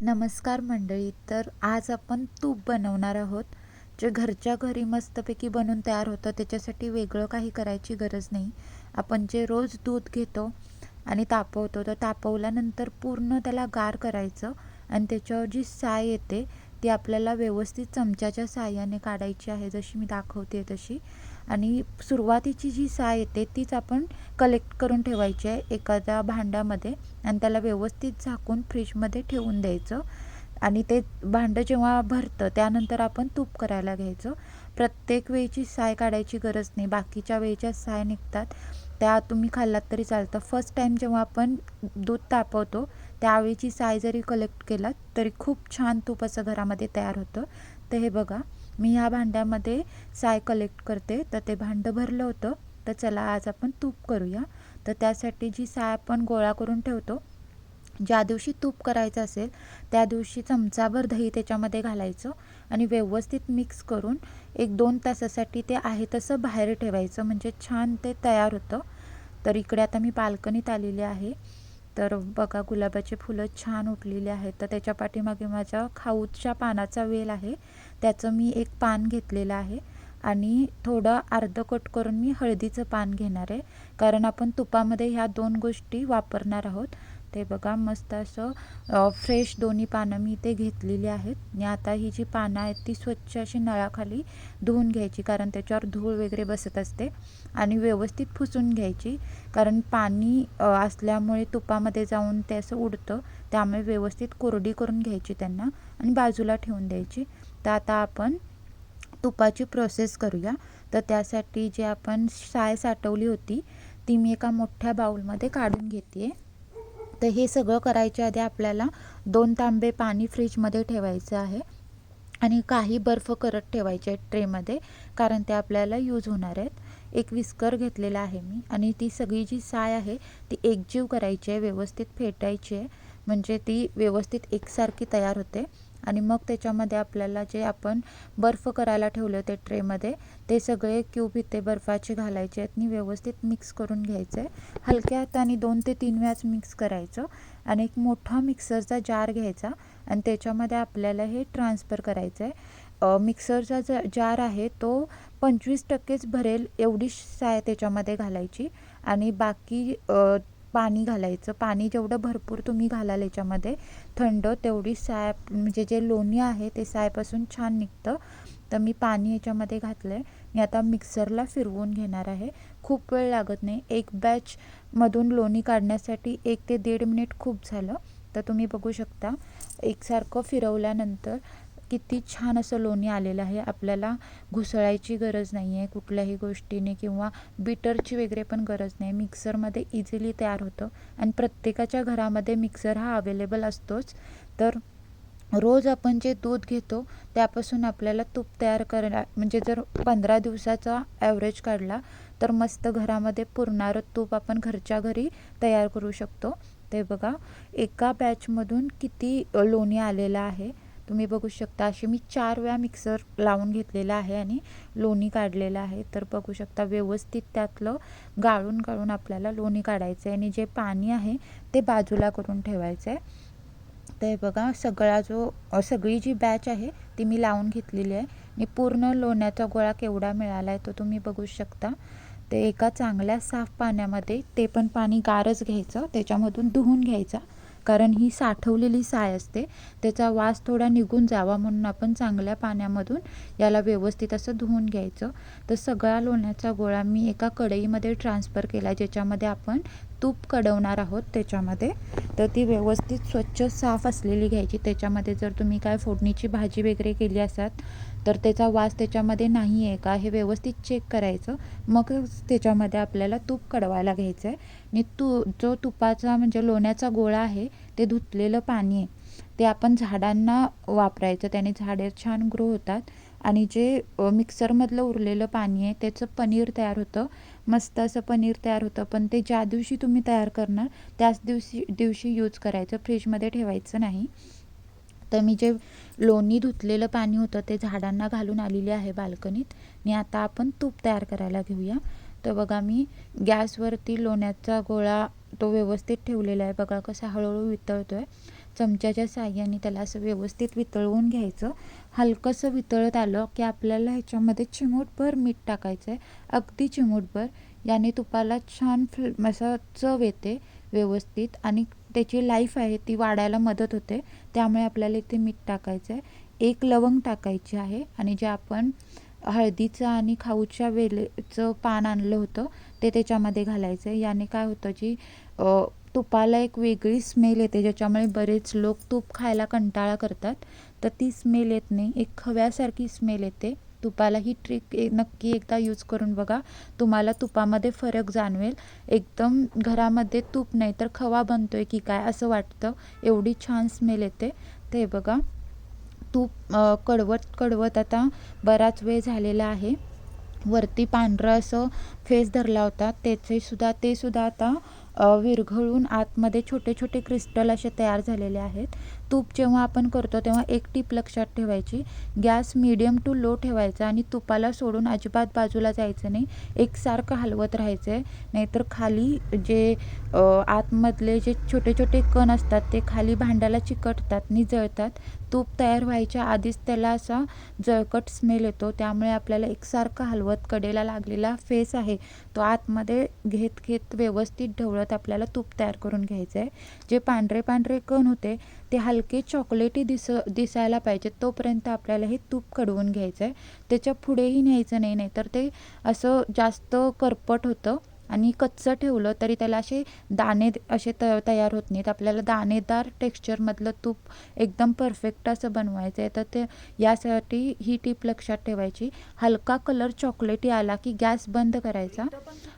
नमस्कार मंडळी तर आज आपण तूप बनवणार आहोत जे घरच्या घरी मस्तपैकी बनून तयार होतं. त्याच्यासाठी वेगळं काही करायची गरज नाही. आपण जे रोज दूध घेतो आणि तापवतो तर तापवल्यानंतर पूर्ण त्याला गार करायचं आणि त्याच्यावर जी साय येते ती आपल्याला व्यवस्थित चमच्याच्या साहाय्याने काढायची आहे. जशी मी दाखवते तशी. आणि सुरुवातीची जी साय येते तीच आपण कलेक्ट करून ठेवायची आहे एखाद्या भांड्यामध्ये आणि त्याला व्यवस्थित झाकून फ्रीजमध्ये ठेवून द्यायचं. आणि ते भांडं जेव्हा भरतं त्यानंतर आपण तूप करायला घ्यायचं. प्रत्येक वेळची साय काढायची गरज नाही. बाकीच्या वेळेच्या साय निघतात. त्या तुम्ही खाल्लात तरी चालतं. फर्स्ट टाईम जेव्हा आपण दूध तापवतो त्यावेळीची साय जरी कलेक्ट केलात तरी खूप छान तूप असं घरामध्ये तयार होतं. तर हे बघा. मी ह्या भांड्यामध्ये साय कलेक्ट करते. तर ते भांडं भरलं होतं. तर चला आज आपण तूप करूया. तर त्यासाठी जी साय आपण गोळा करून ठेवतो ज्या दिवशी तूप करायचं असेल त्या दिवशी चमचाभर दही त्याच्यामध्ये घालायचं आणि व्यवस्थित मिक्स करून एक दोन तासासाठी ते आहे तसं बाहेर ठेवायचं. म्हणजे छान ते तयार होतं. तर इकडे आता मी बाल्कनीत आलेली आहे. तर बघा गुलाबाचे फुलं छान उठलेली आहेत. तर त्याच्या पाठीमागे माझ्या खाऊच्या पानाचा वेल आहे. त्याचं मी एक पान घेतलेलं आहे आणि थोडं अर्ध कट करून मी हळदीचं पान घेणार आहे. कारण आपण तुपामध्ये ह्या दोन गोष्टी वापरणार आहोत. ते बघा मस्त असं फ्रेश दोन्ही पानं मी इथे घेतलेली आहेत. आणि आता ही जी पानं आहेत ती स्वच्छ अशी नळाखाली धुवून घ्यायची कारण त्याच्यावर धूळ वगैरे बसत असते. आणि व्यवस्थित पुसून घ्यायची कारण पाणी असल्यामुळे तुपामध्ये जाऊन ते असं उडतं. त्यामुळे व्यवस्थित कोरडी करून घ्यायची त्यांना आणि बाजूला ठेवून द्यायची. तर आता आपण तुपाची प्रोसेस करूया. तर त्यासाठी जे आपण साय साठवली होती ती मी एका मोठ्या बाऊलमध्ये काढून घेते तर हे सगळं करायच्या आधी आपल्याला दोन तांबे पाणी फ्रीजमध्ये ठेवायचं आहे. आणि काही बर्फ करत ठेवायचे आहेत ट्रेमध्ये कारण ते आपल्याला यूज होणार आहेत. एक विस्कर घेतलेला आहे मी आणि ती सगळी जी साय आहे ती एकजीव करायची आहे व्यवस्थित फेटायची आहे. म्हणजे ती व्यवस्थित एकसारखी तयार होते. आणि मग त्याच्यामध्ये आपल्याला जे आपण बर्फ करायला ठेवले होते ट्रेमध्ये ते सगळे क्यूब इथे बर्फाचे घालायचे आहेत. आणि व्यवस्थित मिक्स करून घ्यायचं. आहे हलक्या हाताने दोन ते तीन वेळाच मिक्स करायचं. आणि एक मोठा मिक्सरचा जार घ्यायचा. आणि त्याच्यामध्ये आपल्याला हे ट्रान्सफर करायचं आहे मिक्सरचा ज जार आहे तो पंचवीस टक्केच भरेल एवढी साय त्याच्यामध्ये घालायची. आणि बाकी पाणी घालायचं. पाणी जेवढं भरपूर तुम्ही घालाल याच्यामध्ये थंड तेवढी साय म्हणजे जे लोणी आहे ते सायपासून छान निघतं. तर मी पाणी याच्यामध्ये घातलं आहे मी आता मिक्सरला फिरवून घेणार आहे. खूप वेळ लागत नाही. एक बॅचमधून लोणी काढण्यासाठी एक ते दीड मिनिट खूप झालं. तर तुम्ही बघू शकता. एकसारखं फिरवल्यानंतर किती छान असं लोणी आलेलं आहे. आपल्याला घुसळायची गरज नाही आहे कुठल्याही गोष्टीने किंवा बिटरची वगैरे पण गरज नाही मिक्सरमध्ये इझिली तयार होतं. आणि प्रत्येकाच्या घरामध्ये मिक्सर हा अवेलेबल असतोच. तर रोज आपण जे दूध घेतो त्यापासून आपल्याला तूप तयार करा म्हणजे जर पंधरा दिवसाचा ॲव्हरेज काढला तर मस्त घरामध्ये पुरणारं तूप आपण घरच्या घरी तयार करू शकतो. ते बघा एका बॅचमधून किती लोणी आलेलं आहे. तुम्ही बघू शकता अशी मी चार वेळा मिक्सर लावून घेतलेला आहे आणि लोणी काढलेलं आहे. तर बघू शकता व्यवस्थित त्यातलं गाळून गाळून आपल्याला लोणी काढायचं आहे आणि जे पाणी आहे ते बाजूला करून ठेवायचं आहे तर बघा सगळा जो सगळी जी बॅच आहे ती मी लावून घेतलेली आहे आणि पूर्ण लोण्याचा गोळा केवढा मिळाला आहे तो तुम्ही बघू शकता. ते एका चांगल्या साफ पाण्यामध्ये ते पण पाणी गारच घ्यायचं त्याच्यामधून धुवून घ्यायचा. कारण ही साठवलेली साय असते. त्याचा वास थोडा निघून जावा म्हणून आपण चांगल्या पाण्यामधून याला व्यवस्थित असं धुवून घ्यायचं. तर सगळा लोण्याचा गोळा मी एका कढईमध्ये ट्रान्सफर केला ज्याच्यामध्ये आपण तूप कडवणार आहोत त्याच्यामध्ये. तर ती व्यवस्थित स्वच्छ साफ असलेली घ्यायची. त्याच्यामध्ये जर तुम्ही काय फोडणीची भाजी वगैरे केली असाल तर त्याचा वास त्याच्यामध्ये नाही आहे का? हे व्यवस्थित चेक करायचं. मग त्याच्यामध्ये आपल्याला तूप कडवायला घ्यायचं आहे आणि तू जो तुपाचा म्हणजे लोण्याचा गोळा आहे ते धुतलेलं पाणी आहे ते आपण झाडांना वापरायचं. त्याने झाडे छान ग्रो होतात. आणि जे मिक्सरमधलं उरलेलं पाणी आहे त्याचं पनीर तयार होतं. मस्त असं पनीर तयार होतं. पण ते ज्या दिवशी तुम्ही तयार करणार त्याच दिवशी दिवशी यूज करायचं. फ्रीजमध्ये ठेवायचं नाही. तर मी जे लोणी धुतलेलं पाणी होतं ते झाडांना घालून आलेली आहे बाल्कनीत. आणि आता आपण तूप तयार करायला घेऊया. तर बघा मी गॅसवरती लोण्याचा गोळा तो व्यवस्थित ठेवलेला आहे. बघा कसा हळूहळू वितळतो आहे चमच्याच्या साह्याने त्याला असं व्यवस्थित वितळवून घ्यायचं. हलकंसं वितळत आलं की आपल्याला ह्याच्यामध्ये चिमूटभर मीठ टाकायचं आहे अगदी चिमूटभर. याने तुपाला छान फ्ल असं चव येते व्यवस्थित आणि त्याची लाईफ आहे ती वाढायला मदत होते. त्यामुळे आपल्याला इथे मीठ टाकायचं आहे एक लवंग टाकायची आहे आणि जे आपण हळदीचं आणि खाऊच्या वेलेचं पान आणलं होतं ते त्याच्यामध्ये घालायचं आहे याने काय होतं जी तुपाला एक वेगळी स्मेल येते ज्याच्यामुळे बरेच लोक तूप खायला कंटाळा करतात. तर ती स्मेल येत नाही. एक खव्यासारखी स्मेल येते. तुपाला ही ट्रिक नक्की एकदा यूज करून बघा. तुम्हाला तुपामध्ये फरक जाणवेल. एकदम घरामध्ये तूप नाही तर खवा बनतोय की काय असं वाटतं? एवढी छान स्मेल येते. ते बघा. तूप कडवत कडवत आता बराच वेळ झालेला आहे. वरती पांढरं असं फेस धरला होता. त्याचे सुद्धा ते सुद्धा आता विरघळून आतमध्ये छोटे छोटे क्रिस्टल असे तयार झालेले आहेत. तूप जेव्हा आपण करतो तेव्हा एक टीप लक्षात ठेवायची. गॅस मिडियम टू लो ठेवायचा आणि तुपाला सोडून अजिबात बाजूला जायचं नाही. एकसारखं हलवत राहायचं आहे नाहीतर खाली जे आतमधले जे छोटे छोटे कण असतात ते खाली भांड्याला चिकटतात आणि जळतात. तूप तयार व्हायच्या आधीच त्याला असा जळकट स्मेल येतो. त्यामुळे आपल्याला एकसारखं हलवत कडेला लागलेला फेस आहे. तो आतमध्ये घेत घेत व्यवस्थित ढवळत आपल्याला तूप तयार करून घ्यायचं आहे जे पांढरे पांढरे कण होते ते हलके चॉकलेटी दिस दिसायला पाहिजे तोपर्यंत आपल्याला हे तूप कडवून घ्यायचं आहे त्याच्या पुढेही न्यायचं नाही नाही तर ते असं जास्त करपट होतं. आणि कच्चं ठेवलं तरी त्याला असे दाणे असे त तयार होत नाहीत. आपल्याला दाणेदार टेक्स्चरमधलं तूप एकदम परफेक्ट असं बनवायचं आहे. तर ते यासाठी ही टीप लक्षात ठेवायची. हलका कलर चॉकलेटी आला की गॅस बंद करायचा.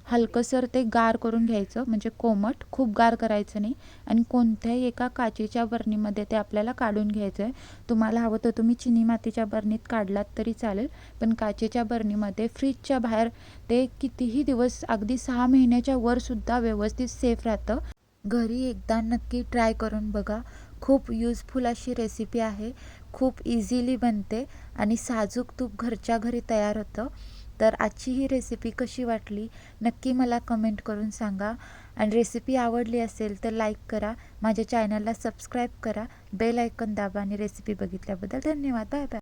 हलकंसर ते गार करून घ्यायचं. म्हणजे कोमट खूप गार करायचं नाही. आणि कोणत्याही एका काचेच्या बरणीमध्ये ते आपल्याला काढून घ्यायचं आहे. तुम्हाला हवं तर तुम्ही चिनी मातीच्या बरणीत काढलात तरी चालेल. पण काचेच्या बरणीमध्ये फ्रीजच्या बाहेर ते कितीही दिवस अगदी सहा महिन्याच्या वरसुद्धा व्यवस्थित सेफ राहतं. घरी एकदा नक्की ट्राय करून बघा. खूप युजफुल अशी रेसिपी आहे. खूप इझिली बनते आणि साजूक तूप घरच्या घरी तयार होतं. तर आजची ही रेसिपी कशी वाटली? नक्की मला कमेंट करून सांगा. आणि रेसिपी आवडली असेल तर लाईक करा. माझ्या चॅनलला सबस्क्राईब करा. बेल आयकन दाबा आणि रेसिपी बघितल्याबद्दल धन्यवाद. Bye bye